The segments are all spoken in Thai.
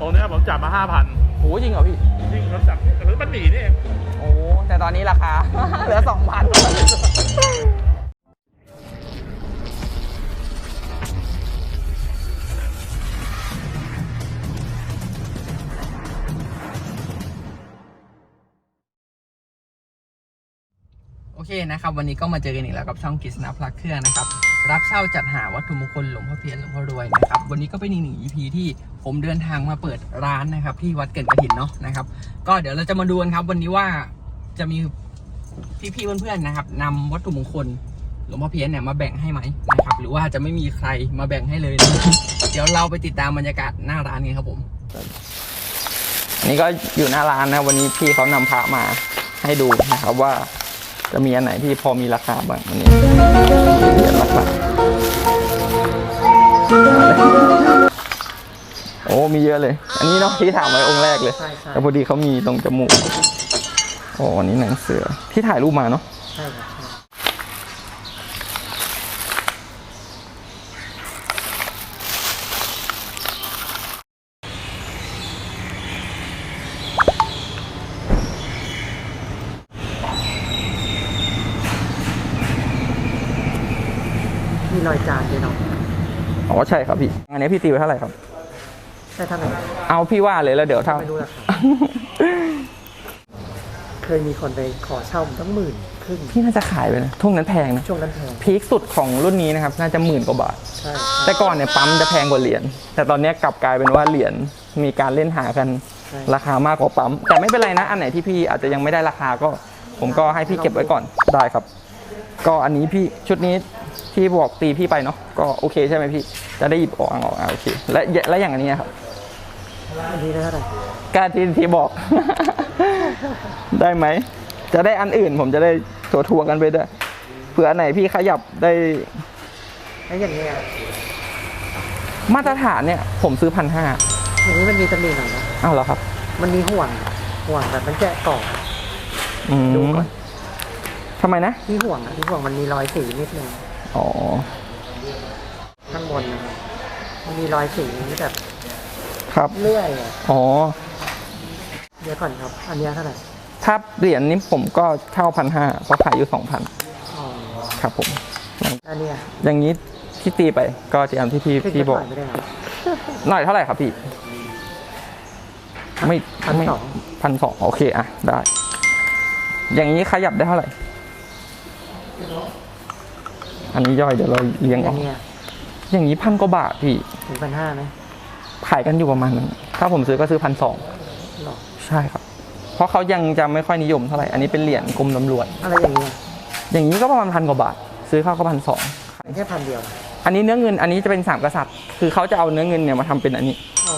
ตรงเนี้ยผมจับมาห้าพันโหจริงเหรอพี่ จริงผมจับหรือมันหนีนี่เองโอ้ แต่ตอนนี้ราคา เหลือสองพันโอเคนะครับ วันนี้ก็มาเจอกันอีกแล้วกับช่องกิษณะพลักเครื่องนะครับ รับเช่าจัดหาวัตถุมงคลหลวงพ่อเพียรหลวงพ่อรวยนะครับวันนี้ก็เป็นอีกหนึ่ง EP ที่ผมเดินทางมาเปิดร้านนะครับ ที่วัดเกิดกระถินเนาะนะครับ ก็เดี๋ยวเราจะมาดูกันครับ วันนี้ว่าจะมีพี่ๆเพื่อนๆนะครับนำวัตถุมงคลหลวงพ่อเพี้ยนเนี่ยมาแบ่งให้ไหมนะครับ หรือว่าจะไม่มีใครมาแบ่งให้เลยนะเดี๋ยวเราไปติดตามบรรยากาศหน้าร้านกันครับผมนนี้ก็อยู่หน้าร้านนะ วันนี้พี่เขานำพระมาให้ดูนะครับว่า จะมีอันไหนที่พอมีราคาบ้างวันนี้ เหรียญราคาโอ้มีเยอะเลย อันนี้เนาะที่ถามไว้องค์แรกเลยใช่ใช่แต่พอดีเขามีตรงจมูก โอ้อันนี้หนังเสือที่ถ่ายรูปมาเนาะ ใช่ครับใช่มีร อยจานด้วยเนาะอ๋อใช่ครับพี่อันนี้พี่ตีไว้เท่าไหร่ครับใช่เท่าไหร่เอาพี่ว่าเลยแล้วเดี๋ยวเท่าไม่รู้ราคาเคยมีคนไปขอเช่าผมตั้งหมื่นครึ่งพี่น่าจะขายไปนะช่วงนั้นแพงนะช่วงนั้นแพงพีคสุดของรุ่นนี้นะครับน่าจะหมื่นกว่าบาทใช่แต่ก่อนเนี่ยปั๊มจะแพงกว่าเหรียญแต่ตอนนี้กลับกลายเป็นว่าเหรียญมีการเล่นหากันใช่ราคามากกว่าปั๊มแต่ไม่เป็นไรนะ อันไหนที่พี่อาจจะยังไม่ได้ราคาก็ ผมก็ให้พี่เก็บไว้ก่อนได้ครับ ก็อันนี้พี่ชุดนี้ที่บอกตีพี่ไปเนาะก็โอเคใช่ไหมพี่ จะได้หยิบออกออกอะโอเคและและอย่างอันนี้ครับอันนี้ได้เท่าไหร่กล้าที่ที่บอก ได้ไหม จะได้อันอื่นผมจะได้ถัวทวงกันไปด้วยเผื่ออันไหนพี่ขยับได้แล้วอย่างเงี้ยมาตรฐานเนี่ย ผมซื้อพันห้าอย่างนี้มันมีตำหนิหน่อยนะอ้าวเหรอครับ มันมีห่วงห่วงแบบมันแกะกรอบอืดูมก่อน ทำไมนะ ที่ห่วงอะที่ห่วงมันมีรอยสีนิดนึงอ๋อ ข้างบนนะครับมันมีรอยสีแบบครับ เลื่อยอะอ๋อ เดี๋ยวก่อนครับ อันเนี้ยเท่าไหร่ถ้าเหรียญนี้ผมก็เช่าพันห้าเพราะขายอยู่สองพันอ๋อครับผมอันเนี้ยอย่างนี้ที่ตีไปก็จะตามที่พี่ขึ้นพี่จะบปอล่กอยไม่ได้ครับ หน่อยเท่าไหร่ครับพี่ ไม่พันไม่สอง พันสองโอเค อะ ได้ อย่างนี้ขยับได้เท่าไหร่ อันนี้ย่อยเดี๋ยวเราเลี้ยงออัอนกเนี้ยอย่างนี้พันกว่าบาทพี่ ถึงพันห้าไหมขายกันอยู่ประมาณนั้น ถ้าผมซื้อก็ซื้อพันสอง หรอใช่ครับ เพราะเขายังจะไม่ค่อยนิยมเท่าไหร่ อันนี้เป็นเหรียญกรมตำรวจ อะไรอย่างเงี้ยอย่างนี้ก็ประมาณพันกว่าบาท ซื้อเข้าก็พันสองขายแค่พันเดียวอันนี้เนื้อเงิน อันนี้จะเป็นสามกษัตริย์ คือเขาจะเอาเนื้อเงินเนี่ยมาทำเป็นอันนี้ อ๋อ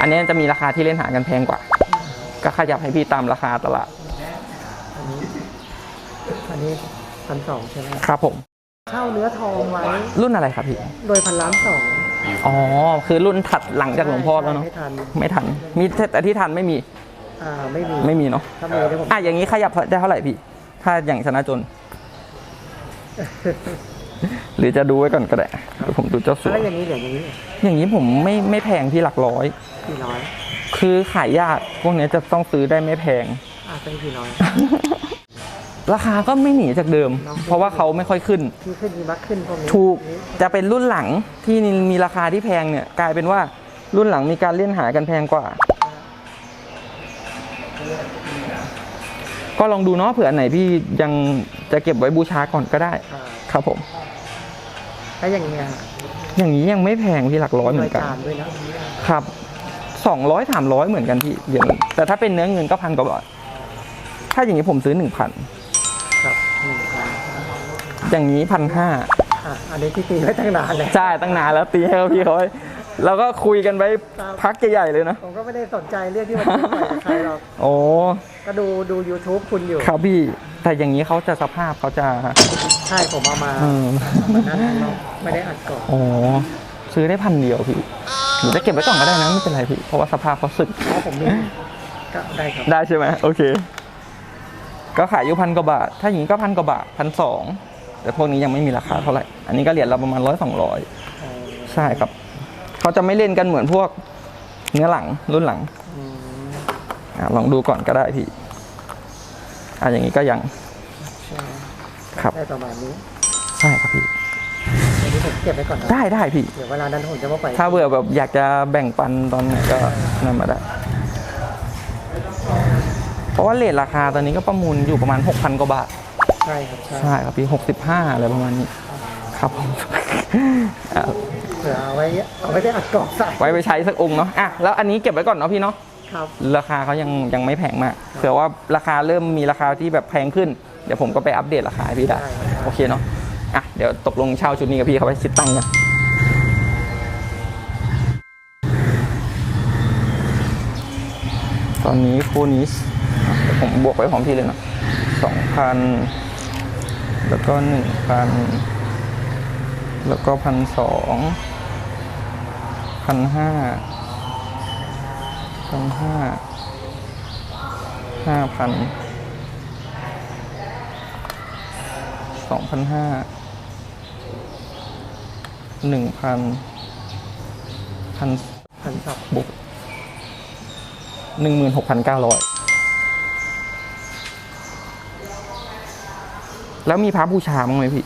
อันนี้จะมีราคาที่เล่นหากันแพงกว่า ก็ขยับให้พี่ตามราคาตลาด อันนี้อันนี้ พันสองใช่ไหมครับผม เช่าเนื้อทองไว้รุ่นอะไรครับพี่ โดยพันล้านสองอ๋อ คือรุ่นถัดหลังจากหลวงพ่อแล้วเนาะ ไม่ทันไม่ทัน มีแต่ที่ทันไม่มี อ่าไม่มีไม่มีเนาะ ถ้ามีเดี๋ยวผมอะอย่างนี้ขยับได้เท่าไหร่พี่ ถ้าอย่างชนะจน หรือจะดูไว้ก่อนก็ได้เดี๋ยวผมดูเจ้าสัวแล้วอย่างนี้เหรียญอย่างนี้อย่างนี้ผมไม่ไม่แพงที่หลักร้อย กี่ร้อยคือขายยากพวกเนี้ยจะต้องซื้อได้ไม่แพง อ่าเป็นกี่ร้อย ราคาก็ไม่หนีจากเดิมเนาะเพราะว่าเขาไม่ค่อยขึ้นที่ขึ้นมีมักขึ้นพวกนี้ถูกจะเป็นรุ่นหลังที่มีราคาที่แพงเนี่ยกลายเป็นว่ารุ่นหลังมีการเล่นหากันแพงกว่า ก็ลองดูเนาะเผื่ออันไหนพี่ยังจะเก็บไว้บูชาก่อนก็ได้ อ่าครับผม แล้วอย่างเงี้ยอย่างนี้ยังไม่แพงพี่หลักร้อยเหมือนกัน จานด้วยนะครับสองร้อยสามร้อยเหมือนกันพี่อย่างนี้แต่ถ้าเป็นเนื้อเงินก็พันกว่าบาทถ้าอย่างนี้ผมซื้อหนึ่งพันครับหนึ่งพัน อย่างนี้พันห้าอะอันนี้ที่ตีไว้ตั้งนานเลยใช่ตั้งนานแล้วตีให้พี่เขาไว้แล้วก็คุยกันไปพักใหญ่ๆเลยนะ ผมก็ไม่ได้สนใจเรื่องที่มันขึ้นใหม่กับใครหรอกโอ้ก็ดูดู YouTube คุณอยู่ ครับพี่ แต่อย่างนี้เขาจะสภาพเขาจะใช่ผมเอามาเออวันนั้นเราไม่ได้อัดก่อน โอ้ซื้อได้พันเดียวพี่หรือจะเก็บไว้ก่อนก็ได้นะไม่เป็นไรพี่ เพราะว่าสภาพเขาสึก เพราะผมมีก็ได้ครับ ได้ใช่ไหมโอเค ก็ขายอยู่พันกว่าบาท ถ้าอย่างนี้ก็พันกว่าบาทพันสอง แต่พวกนี้ยังไม่มีราคาเท่าไหร่ อันนี้ก็เหรียญละประมาณร้อยสองร้อยเออใช่ครับ เขาจะไม่เล่นกันเหมือนพวกเนื้อหลังรุ่นหลังอืมอะลองดูก่อนก็ได้พี่อะอย่างนี้ก็ยังใช่ไหมครับได้ประมาณนี้ ใช่ครับพี่อันนี้ผมเก็บไว้ก่อนนะได้ได้พี่ เดี๋ยวเวลานั้นผมจะมาไป ถ้าเบื่อแบบอยากจะแบ่งปันตอนไหนก็นั่นมาได้ เพราะว่าเลทราคาตอนนี้ก็ประมูลอยู่ประมาณ 6,000 กว่าบาท ใช่ครับ ใช่ใช่ครับพี่65 อะไรประมาณนี้ ครับผมอะเผื่อเอาไว้เอาไว้ได้อัดกรอบใส่ไว้ไปใช้สักองค์เนาะอะแล้วอันนี้เก็บไว้ก่อนเนาะพี่เนาะครับราคาเขายังยังไม่แพงมากเผื่อว่าราคาเริ่มมีราคาที่แบบแพงขึ้น เดี๋ยวผมก็ไปอัปเดตราคาให้พี่ได้ได้ครับโอเคเนาะอะเดี๋ยวตกลงเช่าชุดนี้กับพี่เขาไปคิดตังค์กันตอนนี้คู่นี้อะเดี๋ยวผมบวกไปพร้อมพี่เลยเนาะสองพัน แล้วก็หนึ่งพันแล้วก็พันสองพันห้าพันห้าห้าพันสองพันห้าหนึ่งพันพันพันสับบุกหนึ่งหมื่นหกพันเก้าร้อย แล้วมีพระบูชาบ้างไหมพี่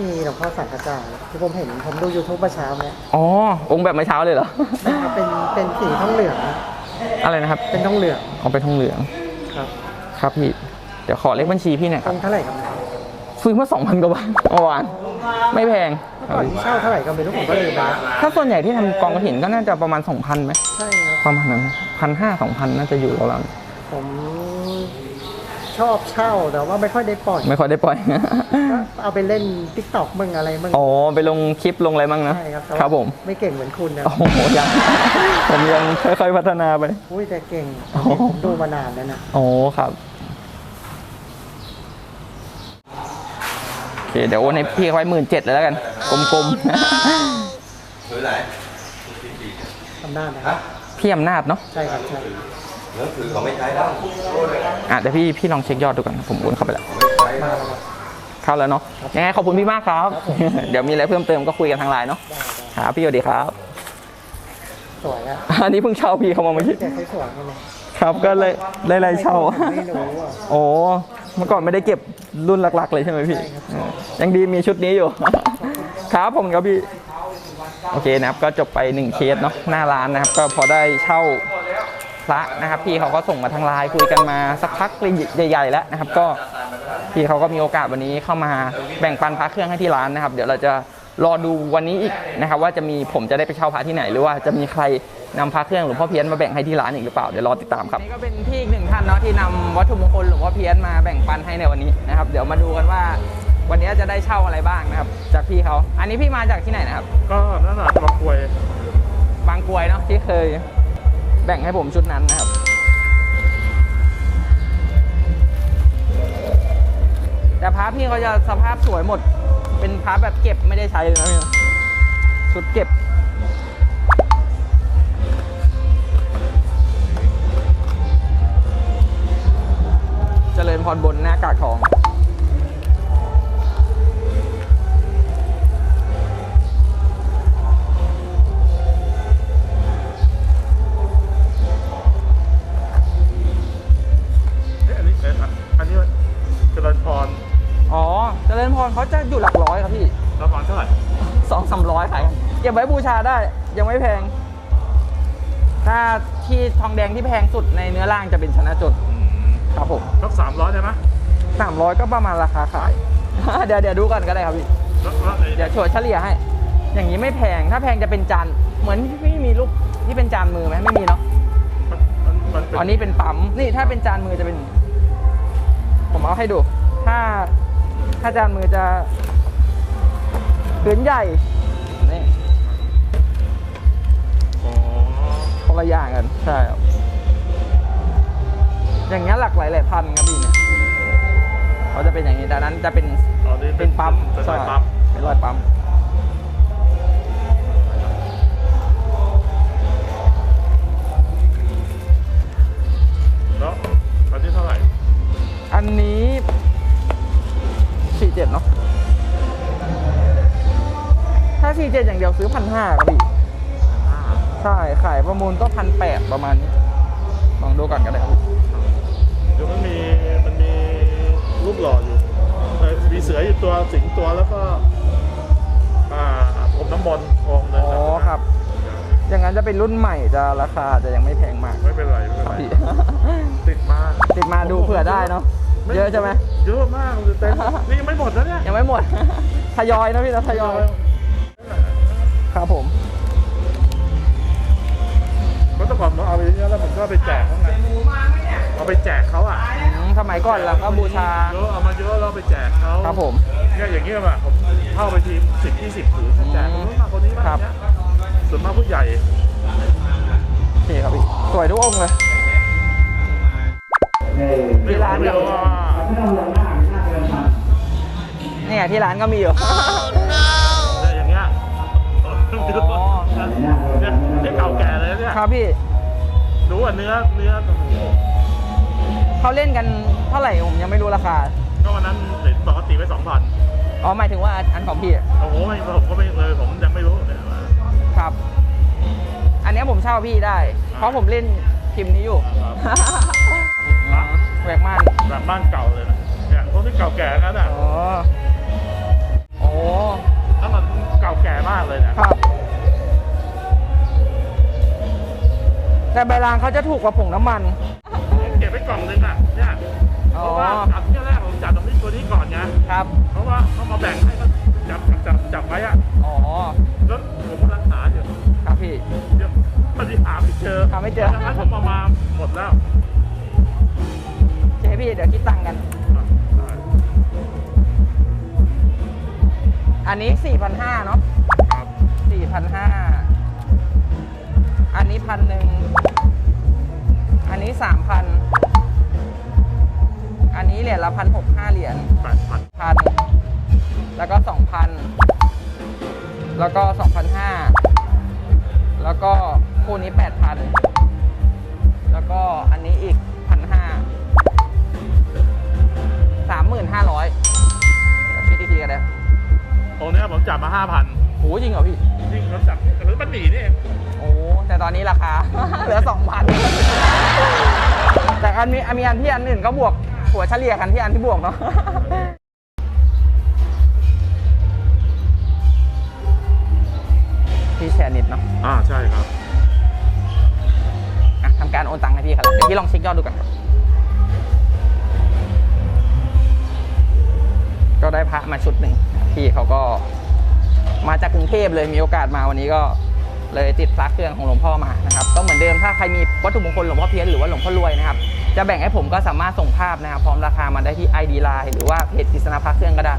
มีหลวงพ่อสังกระจายที่ผมเห็นผมดู YouTube เมื่อเช้าเนี่ยอ๋อ องค์แบบเมื่อเช้าเลยเหรอ นะครับเป็นเป็นสีทองเหลืองอะไรนะครับเป็นทองเหลืองเอาไปทองเหลือง ครับครับพี่ เดี๋ยวขอเลขบัญชีพี่หน่อยคอรับงค์เท่าไหร่ครับซื้อมาสองพันกว่าบาทเมื่อวาน ไม่แพงเมื่อก่อนที่เช่าเท่าไหร่ก็ไม่รู้ผมก็ลืมไปแล้วถ้าส่วนใหญ่ที่ทำกองกระถินก็น่าจะประมาณสองพันไหมใช่ครับประมาณนั้นพันห้าสองพันน่าจะอยู่ราวผม ชอบเช่าแต่ว่าไม่ค่อยได้ปล่อยๆไม่ค่อยได้ปล่อย ก็เอาไปเล่นทิกตอกมึงอะไรมึง อ๋อ ไปลงคลิปลงอะไรบ้างนะ ใช่ครับแต่ครับว่าผม ไม่เก่งเหมือนคุณนะโอ้โหยัง ผมยังค่อยๆพัฒนาไป อุ้ยแต่เก่งโอ้โหผมดูมานานแล้วนะ โอ้ครับ โอเค เดี๋ยวโอนให้พี่เขาไว้หมื่นเจ็ดเลยแล้วกัน กลมทำหน้าจนะครับๆ พี่อำนาจเนาะ ใช่ครับใช่ อะเดี๋ยวพี่พี่ลองเช็คยอดดูก่อนนะผมโอนเข้าไปแล้วมาแล้วครับเข้าแล้วเนาะยังไงขอบคุณพี่มากครับ เดี๋ยวมีอะไรเพิ่มเติมก็คุยกันทางไลน์เนาะได้ได้ครับพี่สวัสดีครับ สวยอะอันนี้เพิ่งเช่าพี่เขามาเมื่อกี้แต่ใช้สวยใช่ไหมครับก็เลยเลยไล่เช่าไม่รู้อะโอ้เมื่อก่อนไม่ได้เก็บรุ่นหลักๆ เลยใช่ไหมพี่ใช่ครับเออยังดีมีชุดนี้อยู่ ครับผมครับพี่ โอเคนะครับก็จบไปหนึ่งเคสเนาะหน้าร้านนะครับ ก็พอได้เช่า พระนะครับ พี่เขาก็ส่งมาทางไลน์คุยกันมาสักพักใหญ่ๆแล้วนะครับ ก็พี่เขาก็มีโอกาสวันนี้เข้ามาแบ่งปันพระเครื่องให้ที่ร้านนะครับ เดี๋ยวเราจะรอดูวันนี้อีกนะครับ ว่าจะมีผมจะได้ไปเช่าพระที่ไหน หรือว่าจะมีใครนำพระเครื่องหลวงพ่อเพี้ยนมาแบ่งให้ที่ร้านอีกหรือเปล่าเดี๋ยวรอติดตามครับนี่ก็เป็นพี่อีกหนึ่งท่านเนาะที่นำวัตถุมงคลหลวงพ่อเพี้ยนมาแบ่งปันให้ในวันนี้นะครับ เดี๋ยวมาดูกันว่าวันนี้จะได้เช่าอะไรบ้างนะครับ จากพี่เขาอันนี้พี่มาจากที่ไหนนะครับ ก็น่าจะมากรวยบางกรวยเนาะที่เคย แบ่งให้ผมชุดนั้นนะครับ แต่พาระพี่เขาจะสภาพสวยหมด เป็นพาระแบบเก็บไม่ได้ใช้เลยนะพี่ชุดเก็บเจริญพรบนหน้ากากทอง ริญพรเขาจะอยู่หลักร้อยครับพี่ประมาณเท่าไหร่สองสามร้อยขายกันเก็บไว้บูชาได้ ยังไม่แพง ถ้าที่ทองแดงที่แพงสุดในเนื้อร่างจะเป็นชนะจดครับผมสักสามร้อยได้ไหมสามร้อยก็ประมาณราคาขาย เดี๋ยวเดี๋ยวดูก่อนก็ได้ครับพี่ แล้วแล้วไอ้เดี๋ยวโชว์เฉลี่ยให้ อย่างนี้ไม่แพง ถ้าแพงจะเป็นจาน เหมือนพี่มีรูปที่เป็นจานมือไหมไม่มีเนาะ มันมันมันเป็นอันนี้เป็นปั๊ม นี่ถ้าเป็นจานมือจะเป็น ผมเอาให้ดู ถ้า ถ้าจานมือจะพื้นใหญ่นี่อ๋อคนละอย่างกันใช่ครับอย่างเงี้ยหลักหลายหลายพันครับพี่เนี่ยเขาจะเป็นอย่างนี้แต่นั้นจะเป็นอ๋อนี่เป็นปั๊มเป็นรอยใช่ปั๊มเป็นรอยปั๊ม ซื้อพันห้าครับพี่ห้าใใช่ขายประมูลก็พันแปดประมาณนี้ลองดูก่อนก็ได้ครับเดี๋ยวมันมีมันมีรูปหล่ออยู่เอ่อมีเสืออยู่ตัวสิงตัวแล้วก็อ่าผมน้ำมนต์องค์หนึอ๋งอนะครับ อย่างนั้นจะเป็นรุ่นใหม่จะราคาจะยังไม่แพงมาก ไม่เป็นไรไม่เป็นครับไรพี่ติดมาติดมาดูเผื่อได้เนาะเยอะใช่ไหมเยอะมากเลยเต็มนี่ยังไม่หมดนะเนี่ยยังไม่หมดทยอยนะพี่นะทยอย ครับผมเมื่อก่อนผมเอาไปเยอะแล้วผมก็เอาไปแจกเขาไงเอาไปแจกเขาอะอืมสมัยก่อนเราก็บูชา เยอะเอามาเยอะแล้วเอาไปแจกเขาครับผมเนี่ยอย่างเงี้ยแบบผมเข้าไปทีสิบยี่สิบถือแจกคนนู้นมาคนนี้มาครับ เนี่ยส่วนมากผู้ใหญ่โอเคครับพี่สวยทุกองค์เลย ที่ร้านเรียกว่าเนี่ยที่ร้านก็มีอยู่เอ๋อเนี่ยเนี่ยเก่าแก่เลยนะเนี่ยครับพี่ดูว่าเนื้อเนื้อโอ้โหเขาเล่นกันเท่าไหร่ผมยังไม่รู้ราคา ก็วันนั้นเห็นบอกว่าตีไปสองพันอ๋อหมายถึงว่าอันของพี่อะโอ้โหไม่ผมก็ไม่เลยผมยังไม่รู้เนี่ยว่าครับ อันเนี้ยผมเช่าพี่ได้ เพราะผมเล่นพิมพ์นี้อยู่ครับแหวกม่านแบบบ้านเก่าเลยนะเนี่ยพวกที่เก่าแก่นั้นอะอ๋อ แก่มากเลยนะครับ แต่ใบรางเขาจะถูกกว่าผงน้ำมัน เก็บไว้กล่องนึงอะเนี่ยอ๋เพอราะว่าจับที่แรกผมจับตรงนี้ตัวนี้ก่อนไงครับ เพราะว่าเขามาแบ่งให้ก็จับจับจับจับไว้อะอ๋อแล้วผมกำลังหาอยู่ครับพี่เดี๋ยวพอดีหาไม่เจอหาไม่เจอดังนั้นผมเอามาหมดแล้วโอเคพี่เดี๋ยวคิดตังค์กัน อันนี้ 4,500เนาะครับ4,500อันนี้พันหนึ่ง อันนี้ 3,000 อันนี้เหรียญละพันหกห้าเหรียญ แปดพันพันแล้วก็สองพันแล้วก็สองพันห้าแล้วก็คู่นี้แปดพันแล้วก็อันนี้อีกพันห้าสามหมื่นห้าร้อยคิดอีกทีกันเลย ตรงเนี้ยผมจับมาห้าพันโหจริงเหรอพี่ จริงผมจับหรือมันหนีนี่เองโอ้แต่ตอนนี้ราคา เหลือสองพันแต่อันมีอันมีอันที่อันอื่นก็บวกหัวเฉลี่ยกันที่อันที่บวกเนาะพี่แชร์นิดเนาะอ่าใช่ครับอะทำการโอนตังค์ให้พี่ครับเดี๋ยวพี่ลองเช็คยอดดูก่อนครับก็ได้พระมาชุดหนึ่ง พี่เขาก็มาจากกรุงเทพเลยมีโอกาสมาวันนี้ก็เลยติดพระเครื่องของหลวงพ่อมานะครับก็เหมือนเดิมถ้าใครมีวัตถุมงคลหลวงพ่อเพี้ยนหรือว่าหลวงพ่อรวยนะครับจะแบ่งให้ผมก็สามารถส่งภาพนะครับ พร้อมราคามาได้ที่ ID Line หรือว่าเพจกฤษณาพระเครื่องก็ได้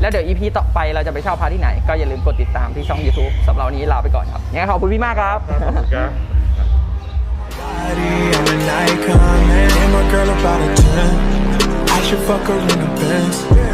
แล้วเดี๋ยว EP ต่อไปเราจะไปเช่าพระที่ไหน ก็อย่าลืมกดติดตามที่ช่อง YouTube สำหรับวันนี้ลาไปก่อนครับงั้นขอบคุณพี่มากครับขอบคุณครับ I'm an icon, man. And my girl about a 10. I should fuck her in the Benz.